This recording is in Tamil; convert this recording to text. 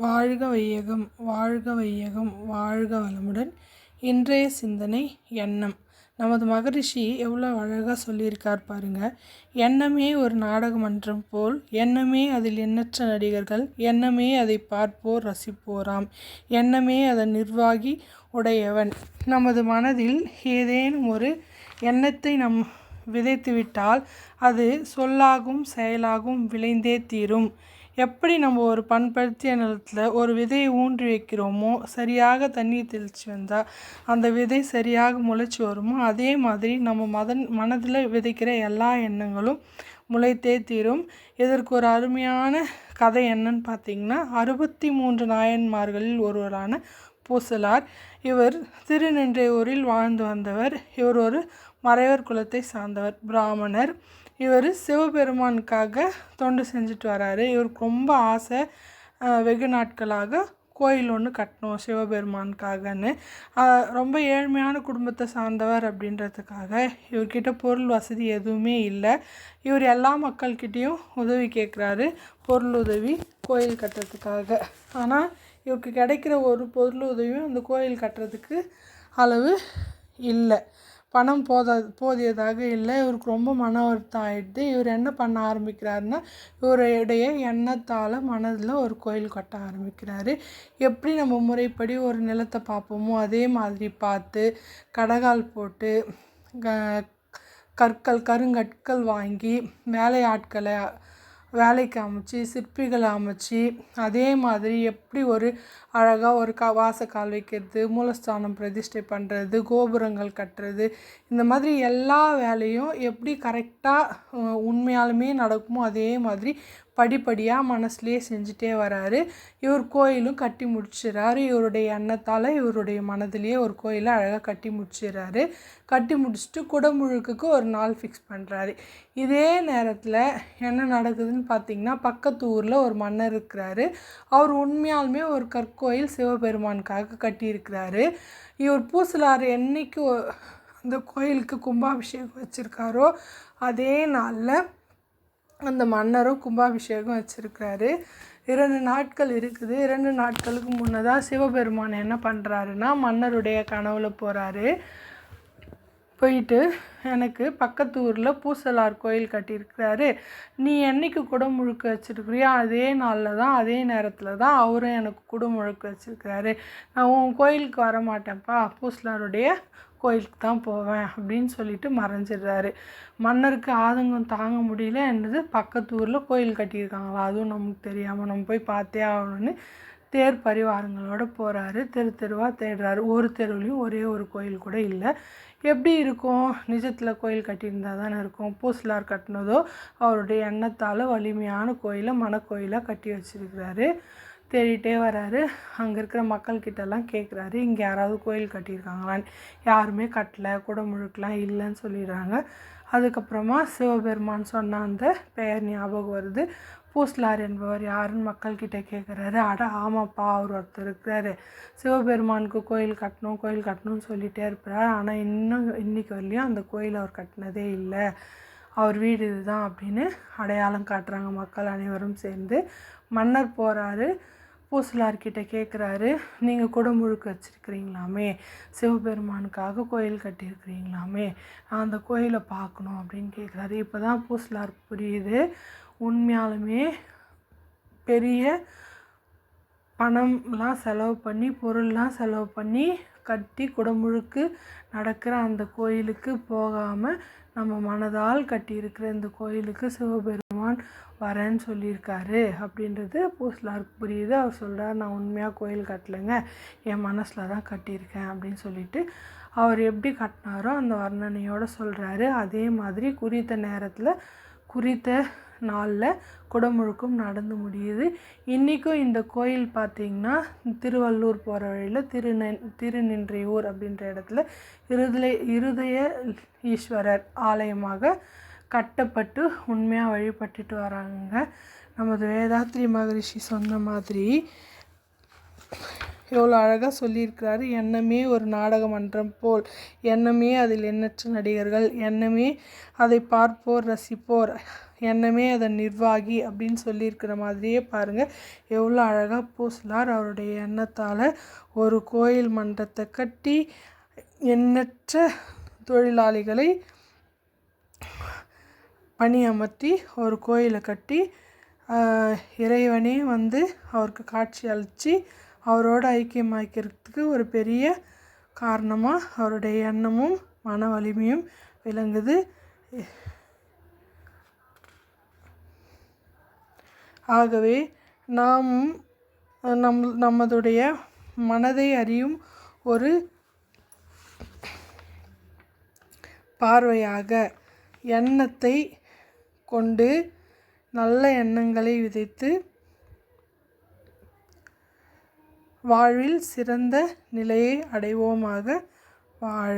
வாழ்க வையகம் வாழ்க வையகம் வாழ்க வளமுடன். இன்றைய சிந்தனை எண்ணம். நமது மகரிஷி எவ்வளோ அழகாக சொல்லியிருக்கார் பாருங்க. எண்ணமே ஒரு நாடக மன்றம் போல் எண்ணமே அதில் எண்ணற்ற நடிகர்கள் எண்ணமே அதை பார்ப்போர் ரசிப்போராம். எண்ணமே அதன் நிர்வாகி உடையவன். நமது மனதில் ஏதேனும் ஒரு எண்ணத்தை நம் விதைத்துவிட்டால் அது சொல்லாகும் செயலாகும் விளைந்தே தீரும். எப்படி நம்ம ஒரு பண்படுத்திய நிலத்தில் ஒரு விதையை ஊன்றி வைக்கிறோமோ சரியாக தண்ணீர் தெளித்து வந்தால் அந்த விதை சரியாக முளைச்சி வருமோ அதே மாதிரி நம்ம மதன் மனதில் விதைக்கிற எல்லா எண்ணங்களும் முளைத்தே தீரும். இதற்கு ஒரு அருமையான கதை என்னன்னு பார்த்தீங்கன்னா அறுபத்தி மூன்று நாயன்மார்களில் ஒருவரான பூசலார். இவர் திருநின்றையூரில் வாழ்ந்து வந்தவர். இவர் ஒரு மறைவர் குலத்தை சார்ந்தவர் பிராமணர். இவர் சிவபெருமானுக்காக தொண்டு செஞ்சுட்டு வராரு. இவருக்கு ரொம்ப ஆசை வெகு நாட்களாக கோயில் ஒன்று கட்டணும் சிவபெருமானுக்காகன்னு. ரொம்ப ஏழ்மையான குடும்பத்தை சார்ந்தவர் அப்படின்றதுக்காக இவர்கிட்ட பொருள் வசதி எதுவுமே இல்லை. இவர் எல்லா மக்கள்கிட்டேயும் உதவி கேட்குறாரு பொருள் உதவி கோயில் கட்டுறதுக்காக. ஆனால் இவருக்கு கிடைக்கிற ஒரு பொருள் உதவியும் அந்த கோயில் கட்டுறதுக்கு அளவு இல்லை. பணம் போதா போதியதாக இல்லை. இவருக்கு ரொம்ப மன வருத்தம் ஆகிடுது இவர் என்ன பண்ண ஆரம்பிக்கிறாருன்னா இவருடைய எண்ணத்தால் மனதில் ஒரு கோயில் கட்ட ஆரம்பிக்கிறாரு. எப்படி நம்ம முறைப்படி ஒரு நிலத்தை பார்ப்போமோ அதே மாதிரி பார்த்து கடகால் போட்டு க- கற்கள் கருங்கற்கள் வாங்கி வேலையாட்களை வேலைக்கு அமைச்சு சிற்பிகளை அமைச்சு அதே மாதிரி எப்படி ஒரு அழகாக ஒரு கா வாசக்கால் வைக்கிறது மூலஸ்தானம் பிரதிஷ்டை பண்ணுறது கோபுரங்கள் கட்டுறது இந்த மாதிரி எல்லா வேலையும் எப்படி கரெக்டாக உண்மையாலுமே நடக்குமோ அதே மாதிரி படிப்படியாக மனசுலேயே செஞ்சுட்டே வராரு. இவர் கோயிலும் கட்டி முடிச்சிடறாரு இவருடைய எண்ணத்தால் இவருடைய மனதிலேயே ஒரு கோயிலை அழகாக கட்டி முடிச்சிடறாரு கட்டி முடிச்சுட்டு குடமுழுக்குக்கு ஒரு நாள் ஃபிக்ஸ் பண்ணுறாரு இதே நேரத்தில் என்ன நடக்குதுன்னு பார்த்தீங்கன்னா பக்கத்து ஊரில் ஒரு மன்னர் இருக்கிறாரு. அவர் உண்மையாலுமே ஒரு கற்கோயில் சிவபெருமானுக்காக கட்டியிருக்கிறாரு. இவர் பூசலார் என்னைக்கு அந்த கோயிலுக்கு கும்பாபிஷேகம் வச்சுருக்காரோ அதே நாளில் அந்த மன்னரும் கும்பாபிஷேகம் வச்சுருக்கிறாரு. இரண்டு நாட்கள் இருக்குது. இரண்டு நாட்களுக்கு முன்னதாக சிவபெருமான் என்ன பண்ணுறாருன்னா மன்னருடைய கனவுல போகிறாரு போயிட்டு எனக்கு பக்கத்து ஊரில் பூசலார் கோயில் கட்டியிருக்கிறாரு. நீ என்னைக்கு குடமுழுக்கு வச்சிருக்கிறியோ அதே நாளில் தான் அதே நேரத்தில் தான் அவரும் எனக்கு குடமுழுக்கு வச்சுருக்கிறாரு. நான் உன் கோயிலுக்கு வர மாட்டேன்ப்பா பூசலாருடைய கோயிலுக்கு தான் போவேன் அப்படின்னு சொல்லிட்டு மறைஞ்சிடுறாரு. மன்னருக்கு ஆதங்கம் தாங்க முடியல. என்னது? பக்கத்து ஊரில் கோயில் கட்டியிருக்காங்களா? அதுவும் நமக்கு தெரியாமல் நம்ம போய் பார்த்தே ஆகணும்னு தேர் பரிவாரங்களோட போகிறாரு தெரு தெருவாக தேடுறாரு. ஒரு தெருவுலையும் ஒரே ஒரு கோயில் கூட இல்லை. எப்படி இருக்கும்? நிஜத்தில் கோயில் கட்டியிருந்தா தானே இருக்கும். பூசலார் கட்டினதோ அவருடைய எண்ணத்தால் வலிமையான கோயிலை மனக்கோயிலாக கட்டி வச்சிருக்கிறாரு. தேடிட்டே வராரு. அங்கே இருக்கிற மக்கள்கிட்டலாம் கேட்குறாரு இங்கே யாராவது கோயில் கட்டியிருக்காங்களான்னு யாருமே கட்டலை. கட்டல குடமுழுக்கெலாம் இல்லைன்னு சொல்லிடுறாங்க. அதுக்கப்புறமா சிவபெருமான் சொன்ன அந்த பெயர் ஞாபகம் வருது. பூஸ்லார் என்பவர் யாருன்னு மக்கள்கிட்ட கேட்குறாரு அட ஆமாப்பா அவர் ஒருத்தர் இருக்கிறாரு. சிவபெருமானுக்கு கோயில் கட்டணும் கோயில் கட்டணும்னு சொல்லிகிட்டே இருப்பார். ஆனால் இன்னும் இன்றைக்கி வரலையும் அந்த கோயில் அவர் கட்டினதே இல்லை. அவர் வீடு இதுதான் அப்படின்னு அடையாளம் காட்டுறாங்க மக்கள் அனைவரும் சேர்ந்து. மன்னர் போகிறாரு பூசலார்கிட்ட கேட்குறாரு நீங்கள் குடமுழுக்கு வச்சுருக்கிறீங்களாமே? சிவபெருமானுக்காக கோயில் கட்டியிருக்கிறீங்களாமே? நான் அந்த கோயிலை பார்க்கணும் அப்படின்னு கேட்குறாரு இப்போ தான் பூசலார் புரியுது. உண்மையாலுமே பெரிய பணம்லாம் செலவு பண்ணி பொருள்லாம் செலவு பண்ணி கட்டி குடமுழுக்கு நடக்கிற அந்த கோயிலுக்கு போகாமல் நம்ம மனதால் கட்டியிருக்கிற இந்த கோயிலுக்கு சிவபெருமான் வரேன்னு சொல்லியிருக்காரு அப்படின்றது பூசலாருக்கு புரியுது. அவர் சொல்கிறார் நான் உண்மையாக கோயில் கட்டலைங்க. என் மனசில் தான் கட்டியிருக்கேன் அப்படின்னு சொல்லிட்டு அவர் எப்படி கட்டினாரோ அந்த வர்ணனையோடு சொல்கிறாரு அதே மாதிரி குறித்த நேரத்தில் குறித்த நாளில் குடமுழுக்கும் நடந்து முடியுது. இன்றைக்கும் இந்த கோயில் பார்த்திங்கன்னா திருவள்ளூர் போகிற வழியில் திருநென் திருநின்றையூர் அப்படின்ற இடத்துல இருதய இருதய ஈஸ்வரர் ஆலயமாக கட்டப்பட்டு உண்மையாக வழிபட்டுட்டு வராங்க நமது வேதாத்ரி மகரிஷி சொன்ன மாதிரி எவ்வளோ அழகாக சொல்லியிருக்கிறாரு. எண்ணமே ஒரு நாடக மன்றம் போல் எண்ணமே அதில் எண்ணற்ற நடிகர்கள் எண்ணமே அதை பார்ப்போர் ரசிப்போர் எண்ணமே அதன் நிர்வாகி அப்படின்னு சொல்லியிருக்கிற மாதிரியே பாருங்கள் எவ்வளோ அழகாக பூசலார் அவருடைய எண்ணத்தால் ஒரு கோயில் மன்றத்தை கட்டி எண்ணற்ற தொழிலாளிகளை பணி அமர்த்தி ஒரு கோயிலை கட்டி இறைவனே வந்து அவருக்கு காட்சி அளித்து அவரோட ஐக்கியமாக்கிறதுக்கு ஒரு பெரிய காரணமாக அவருடைய எண்ணமும் மன வலிமையும் விளங்குது. ஆகவே நாம் நம் நமதுடைய மனதை அறியும் ஒரு பார்வையாக எண்ணத்தை கொண்டு நல்ல எண்ணங்களை விதைத்து வாழ்வில் சிறந்த நிலையை அடைவோமாக வாழ்